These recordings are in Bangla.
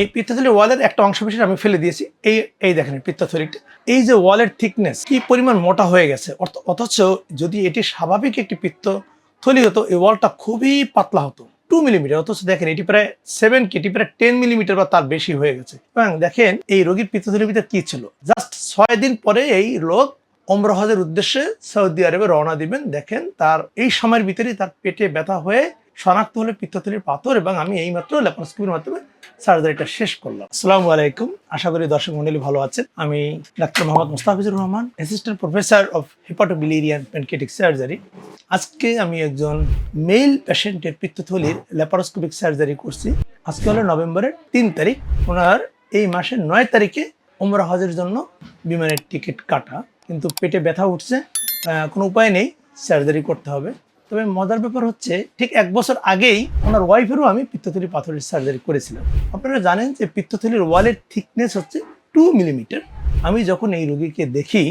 এই পিত্তথলির ওয়ালের একটা অংশ বিশেষ আমি ফেলে দিয়েছি। এই এই দেখেন পিত্তথলিটা। এই যে ওয়ালের থিকনেস কি পরিমাণ মোটা হয়ে গেছে। অথচ যদি এটি স্বাভাবিক একটি পিত্তথলি হতো, এই ওয়ালটা খুবই পাতলা হতো। টু মিলিমিটার অথচ দেখেন এটি প্রায় সেভেন কি, এটি প্রায় টেন মিলিমিটার বা তার বেশি হয়ে গেছে। এবং দেখেন এই রোগীর পিত্তথলির ভিতরে কি ছিল? জাস্ট ছয় দিন পরে এই রোগ ওমরা হজের উদ্দেশ্যে সৌদি আরবে রওনা দিবেন। দেখেন তার, এই সময়ের ভিতরেই তার পেটে ব্যথা হয়ে শনাক্ত হলে পিত্তথলির পাথর এবং আমি এইমাত্র ল্যাপারোস্কোপির মাধ্যমে সার্জারিটা শেষ করলাম। আসসালামু আলাইকুম। আশা করি দর্শক মন্ডলী ভালো আছেন। আমি doctor Mohammad Mustafizur Rahman assistant professor of hepatobiliary pancreatic surgery আজকে আমি একজন মেল পেশেন্টের পিত্তথলির ল্যাপারোস্কোপিক সার্জারি করছি। আজকে হলো নভেম্বরের তিন তারিখ। ওনার এই মাসের নয় তারিখে ওমরা হজের জন্য বিমানের টিকিট কাটা। কিন্তু পেটে ব্যথা উঠছে কোনো উপায় নেই সার্জারি করতে হবে। তবে মজার ব্যাপার হচ্ছে, ঠিক এক বছর আগেই ওনার ওয়াইফেরও আমি পিত্তথলি পাথরের সার্জারি করেছিলাম। আপনারা জানেন যে পিত্তথলির ওয়ালের থিকনেস হচ্ছে টু মিলিমিটার আমি যখন এই রোগীকে দেখি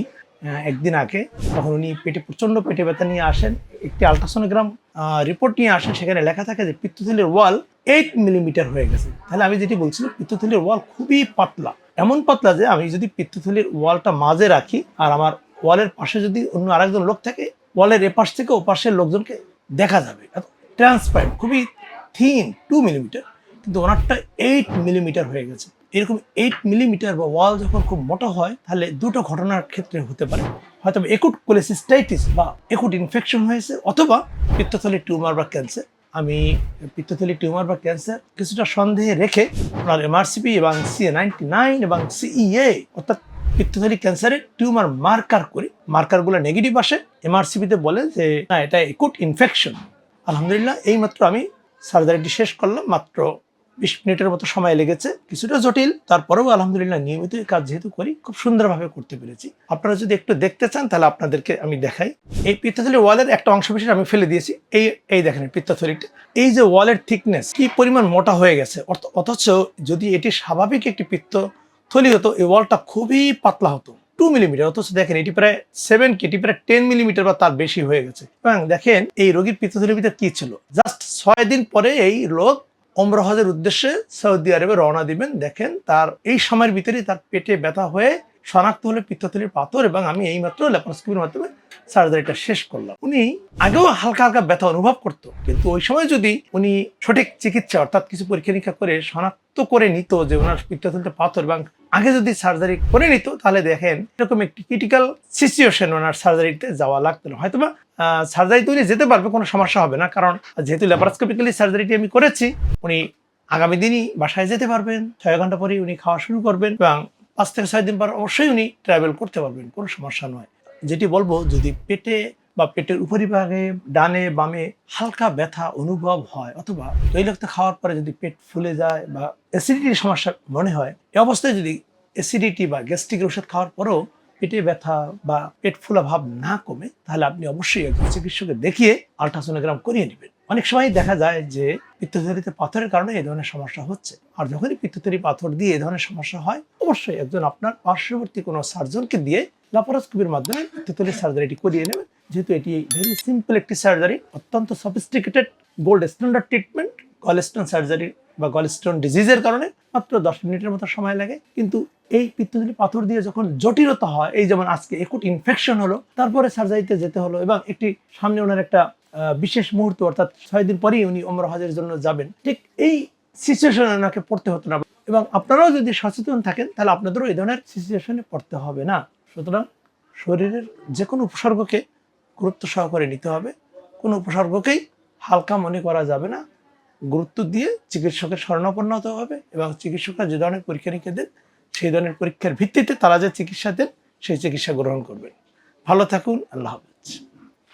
একদিন আগে, তখন উনি পেটে প্রচণ্ড পেটে ব্যথা নিয়ে আসেন, একটি আলট্রাসোনোগ্রাম রিপোর্ট নিয়ে আসেন, সেখানে লেখা থাকে যে পিত্তথলির ওয়াল এইট মিলিমিটার হয়ে গেছে। তাহলে আমি যেটি বলছিলাম, পিত্তথলির ওয়াল খুবই পাতলা। এমন পাতলা যে আমি যদি পিত্তথলির ওয়ালটা মাঝে রাখি, আর আমার ওয়ালের পাশে যদি অন্য আরেকজন লোক থাকে ওয়ালের এপাশ থেকে ওপাশের লোকজনকে দেখা যাবে। ট্রান্সপারেন্ট খুবই থিন টু মিলিমিটার কিন্তু ওনারটা এইট মিলিমিটার হয়ে গেছে। এরকম এইট মিলিমিটার বা ওয়াল যখন খুব মোটা হয়, তাহলে দুটো ঘটনার ক্ষেত্রে হতে পারে। হয়তো একুট কোলেসিস্টাইটিস বা একুট ইনফেকশন হয়েছে, অথবা পিত্তথলি টিউমার বা ক্যান্সার আমি পিত্তথলি টিউমার বা ক্যান্সার কিছুটা সন্দেহে রেখে ওনার এমআরসিপি এবং সিএ নাইনটি নাইন এবং সিইএ অর্থাৎ পিত্তথলি ক্যান্সারের টিউমার মার্কার করি মার্কারগুলো নেগেটিভ আসে এমআরসিপিতে বলে যে, না, এটা একুট ইনফেকশন আলহামদুলিল্লাহ, এইমাত্র আমি সার্জারিটি শেষ করলাম, মাত্র বিশ মিনিটের মতো সময় লেগেছে, কিছুটা জটিল। তারপরেও আলহামদুলিল্লাহ নিয়মিত কাজ যেহেতু করি, খুব সুন্দরভাবে করতে পেরেছি। আপনারা যদি একটু দেখতে চান, তাহলে আপনাদেরকে আমি দেখাই। এই পিত্তথলি ওয়ালের একটা অংশ বিশেষ আমি ফেলে দিয়েছি। এই এই দেখেন পিত্তথলিটা। এই যে ওয়ালের থিকনেস, কি পরিমাণ মোটা হয়ে গেছে। অথচ যদি এটি স্বাভাবিক একটি পিত্ত থলি হতো, এই ওয়ালটা খুবই পাতলা হতো। টু মিলিমিটার অথচ দেখেন এটি প্রায় সেভেন কি এটি প্রায় টেন মিলিমিটার বা তার বেশি হয়ে গেছে। এবং দেখেন এই রোগীর পিত্তথলির ভিতরে কি ছিল? জাস্ট ছয় দিন পরে এই রোগ ওমরা হজের উদ্দেশ্যে সৌদি আরবে রওনা দিবেন। দেখেন তার, এই সময়ের ভিতরেই তার পেটে ব্যথা হয়ে শনাক্ত হলে পিত্তথলির পাথর এবং আমি এইমাত্র ল্যাপারোস্কোপির মাধ্যমে সার্জারিটা শেষ করলাম। উনি আগেও হালকা হালকা ব্যথা অনুভব করতো, কিন্তু ওই সময় যদি উনি সঠিক চিকিৎসা অর্থাৎ কিছু পরীক্ষা নিরীক্ষা করে শনাক্ত করে নিত যে ওনার পিত্তথলিতে পাথর এবং আগে যদি সার্জারি করে নিত, তাহলে দেখেন এরকম একটি ক্রিটিক্যাল সিচুয়েশন ওনার সার্জারিতে যাওয়া লাগতো না। হয়তোবা সার্জারি তৈরি যেতে পারবে, কোনো সমস্যা হবে না, কারণ যেহেতু ল্যাপারোস্কোপিক্যালি সার্জারিটি আমি করেছি, উনি আগামী দিনই বাসায় যেতে পারবেন, ছয় ঘণ্টা পরেই উনি খাওয়া শুরু করবেন এবং পাঁচ থেকে ছয় দিন পর অবশ্যই উনি ট্রাভেল করতে পারবেন, কোনো সমস্যা নয়। যেটি বলব, যদি পেটে বা পেটের উপরিভাগে, ডানে, বামে হালকা ব্যথা অনুভব হয় অথবা তৈলাক্ত খাওয়ার পরে যদি পেট ফুলে যায় বা অ্যাসিডিটির সমস্যা মনে হয়, এ অবস্থায় যদি অ্যাসিডিটি বা গ্যাস্ট্রিক ওষুধ খাওয়ার পরেও পেটে ব্যথা বা পেট ফুলা ভাব না কমে, তাহলে আপনি অবশ্যই একজন চিকিৎসকে দেখিয়ে আলট্রাসোনোগ্রাম করিয়ে নেবেন। অনেক সময় দেখা যায় যে পিত্তথলিতে পাথরের কারণে এই ধরনের সমস্যা হচ্ছে। আর যখনই পিত্তথলি পাথর দিয়ে এই ধরনের সমস্যা হয়, অবশ্যই একজন আপনার পার্শ্ববর্তী কোনো সার্জনকে দিয়ে ল্যাপারোস্কোপির মাধ্যমে পিত্তথলির সার্জারিটি করিয়ে নেবেন। যেহেতু এটি ভেরি সিম্পল একটি সার্জারি অত্যন্ত sophisticated gold standard treatment gallstone surgery বা গলস্টোন ডিজিজের কারণে মাত্র দশ মিনিটের মতো সময় লাগে। কিন্তু এই পিত্তথলি পাথর দিয়ে যখন জটিলতা হয়, এই যেমন আজকে একুট ইনফেকশন হলো, তারপরে সার্জারিতে যেতে হলো এবং একটি সামনে ওনার একটা বিশেষ মুহূর্ত অর্থাৎ ছয় দিন পরেই উনি অমর হজের জন্য যাবেন। ঠিক এই সিচুয়েশনে ওনাকে পড়তে হতো না। এবং আপনারাও যদি সচেতন থাকেন, তাহলে আপনাদেরও এই ধরনের সিচুয়েশনে পড়তে হবে না। সুতরাং শরীরের যে কোনো উপসর্গকে গুরুত্ব সহকারে নিতে হবে। কোনো উপসর্গকেই হালকা মনে করা যাবে না। গুরুত্ব দিয়ে চিকিৎসকের স্বর্ণাপন্ন হতে হবে এবং চিকিৎসকরা যে ধরনের পরীক্ষা নিরীক্ষা দেন, সেই ধরনের পরীক্ষার ভিত্তিতে তারা যে চিকিৎসা দেন, সেই চিকিৎসা গ্রহণ করবেন। ভালো থাকুন, আল্লাহ হাফেজ।